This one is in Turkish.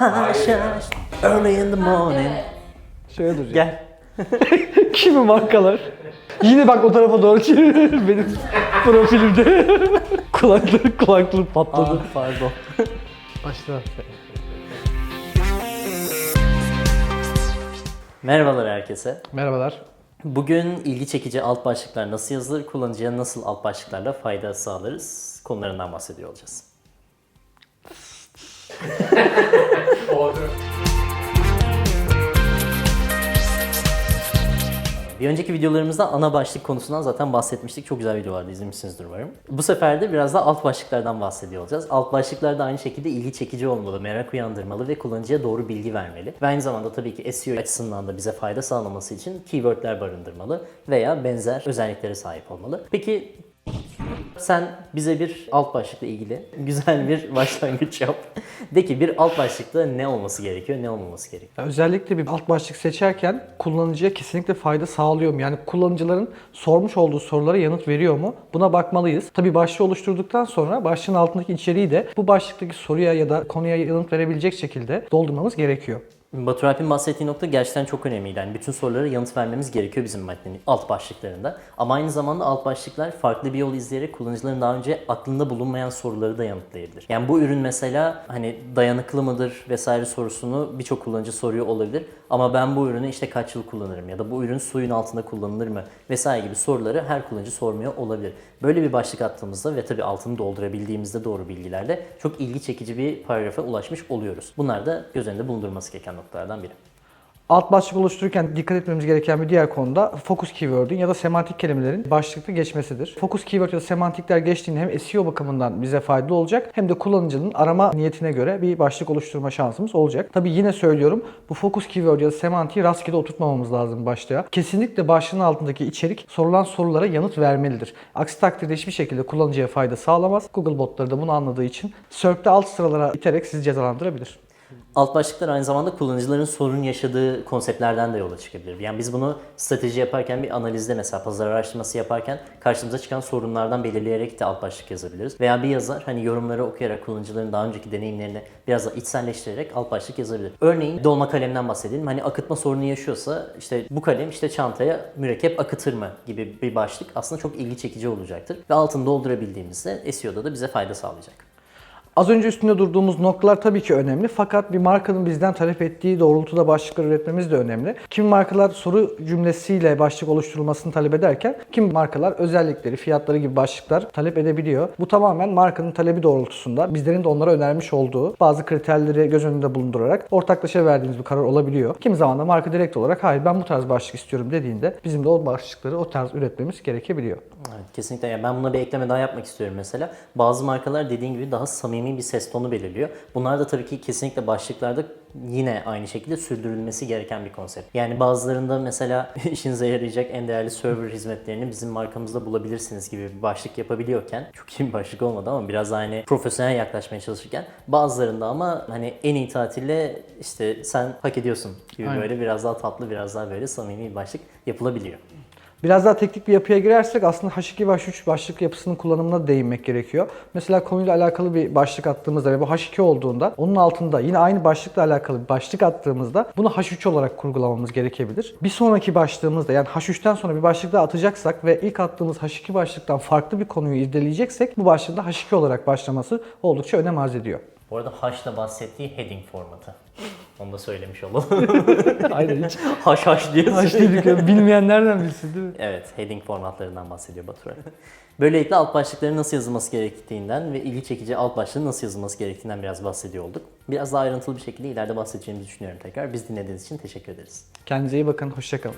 Haş haş. Early in the morning. Şöyle duracak. Gel. Kimi markalar? Yine bak o tarafa doğru çevir. Benim profilimde. kulaklık kulaklık patladı. Aa, pardon. Başla. Merhabalar herkese. Merhabalar. Bugün ilgi çekici alt başlıklar nasıl yazılır, kullanıcıya nasıl alt başlıklarla fayda sağlarız konularından bahsediyor olacağız. Bir önceki videolarımızda ana başlık konusundan zaten bahsetmiştik. Çok güzel video vardı izlemişsinizdir umarım. Bu sefer de biraz da alt başlıklardan bahsediyor olacağız. Alt başlıklar da aynı şekilde ilgi çekici olmalı, merak uyandırmalı ve kullanıcıya doğru bilgi vermeli. Ve aynı zamanda tabii ki SEO açısından da bize fayda sağlaması için keywordler barındırmalı veya benzer özelliklere sahip olmalı. Peki sen bize bir alt başlıkla ilgili güzel bir başlangıç yap. De ki bir alt başlıkta ne olması gerekiyor, ne olmaması gerekiyor. Özellikle bir alt başlık seçerken kullanıcıya kesinlikle fayda sağlıyor mu? Yani kullanıcıların sormuş olduğu sorulara yanıt veriyor mu? Buna bakmalıyız. Tabii başlığı oluşturduktan sonra başlığın altındaki içeriği de bu başlıktaki soruya ya da konuya yanıt verebilecek şekilde doldurmamız gerekiyor. Batur Alp'in bahsettiği nokta gerçekten çok önemliydi. Yani bütün sorulara yanıt vermemiz gerekiyor bizim metnin alt başlıklarında. Ama aynı zamanda alt başlıklar farklı bir yol izleyerek kullanıcıların daha önce aklında bulunmayan soruları da yanıtlayabilir. Yani bu ürün mesela hani dayanıklı mıdır vesaire sorusunu birçok kullanıcı soruyor olabilir. Ama ben bu ürünü işte kaç yıl kullanırım ya da bu ürün suyun altında kullanılır mı vesaire gibi soruları her kullanıcı sormuyor olabilir. Böyle bir başlık attığımızda ve tabii altını doldurabildiğimizde doğru bilgilerle çok ilgi çekici bir paragrafa ulaşmış oluyoruz. Bunlar da göz önünde bulundurması gereken noktalardan biri. Alt başlık oluştururken dikkat etmemiz gereken bir diğer konu da focus keyword'ün ya da semantik kelimelerin başlıkta geçmesidir. Focus keyword ya da semantikler geçtiğinde hem SEO bakımından bize faydalı olacak hem de kullanıcının arama niyetine göre bir başlık oluşturma şansımız olacak. Tabii yine söylüyorum bu focus keyword ya da semantiği rastgele oturtmamamız lazım başlığa. Kesinlikle başlığın altındaki içerik sorulan sorulara yanıt vermelidir. Aksi takdirde hiçbir şekilde kullanıcıya fayda sağlamaz. Google botları da bunu anladığı için SERP'te alt sıralara iterek sizi cezalandırabilir. Alt başlıklar aynı zamanda kullanıcıların sorun yaşadığı konseptlerden de yola çıkabilir. Yani biz bunu strateji yaparken bir analizde mesela pazar araştırması yaparken karşımıza çıkan sorunlardan belirleyerek de alt başlık yazabiliriz. Veya bir yazar hani yorumları okuyarak kullanıcıların daha önceki deneyimlerini biraz da içselleştirerek alt başlık yazabilir. Örneğin dolma kalemden bahsedelim. Hani akıtma sorunu yaşıyorsa işte bu kalem işte çantaya mürekkep akıtır mı gibi bir başlık aslında çok ilgi çekici olacaktır. Ve altını doldurabildiğimizde SEO'da da bize fayda sağlayacak. Az önce üstünde durduğumuz noktalar tabii ki önemli fakat bir markanın bizden talep ettiği doğrultuda başlıklar üretmemiz de önemli. Kimi markalar soru cümlesiyle başlık oluşturulmasını talep ederken kimi markalar özellikleri, fiyatları gibi başlıklar talep edebiliyor. Bu tamamen markanın talebi doğrultusunda bizlerin de onlara önermiş olduğu bazı kriterleri göz önünde bulundurarak ortaklaşa verdiğimiz bir karar olabiliyor. Kimi zaman da marka direkt olarak hayır ben bu tarz başlık istiyorum dediğinde bizim de o başlıkları o tarz üretmemiz gerekebiliyor. Evet, kesinlikle. Yani ben buna bir ekleme daha yapmak istiyorum mesela. Bazı markalar dediğin gibi daha samimi bir ses tonu belirliyor. Bunlar da tabii ki kesinlikle başlıklarda yine aynı şekilde sürdürülmesi gereken bir konsept. Yani bazılarında mesela işinize yarayacak en değerli server hizmetlerini bizim markamızda bulabilirsiniz gibi bir başlık yapabiliyorken çok iyi bir başlık olmadı ama biraz daha hani profesyonel yaklaşmaya çalışırken bazılarında ama hani en iyi tatille işte sen hak ediyorsun gibi Aynen. böyle biraz daha tatlı biraz daha böyle samimi bir başlık yapılabiliyor. Biraz daha teknik bir yapıya girersek aslında H2 ve H3 başlık yapısının kullanımına değinmek gerekiyor. Mesela konuyla alakalı bir başlık attığımızda ve bu H2 olduğunda onun altında yine aynı başlıkla alakalı bir başlık attığımızda bunu H3 olarak kurgulamamız gerekebilir. Bir sonraki başlığımızda yani H3'ten sonra bir başlık daha atacaksak ve ilk attığımız H2 başlıktan farklı bir konuyu irdeleyeceksek bu başlığın da H2 olarak başlaması oldukça önem arz ediyor. Bu arada H'la bahsettiği heading formatı. Onu da söylemiş olalım. Aynen hiç haş haş diye H söylüyor. dedik ya, bilmeyen nereden bilsin değil mi? Evet, heading formatlarından bahsediyor Batur. Böylelikle alt başlıkların nasıl yazılması gerektiğinden ve ilgi çekici alt başlığın nasıl yazılması gerektiğinden biraz bahsediyor olduk. Biraz daha ayrıntılı bir şekilde ileride bahsedeceğimizi düşünüyorum tekrar. Biz dinlediğiniz için teşekkür ederiz. Kendinize iyi bakın, hoşçakalın.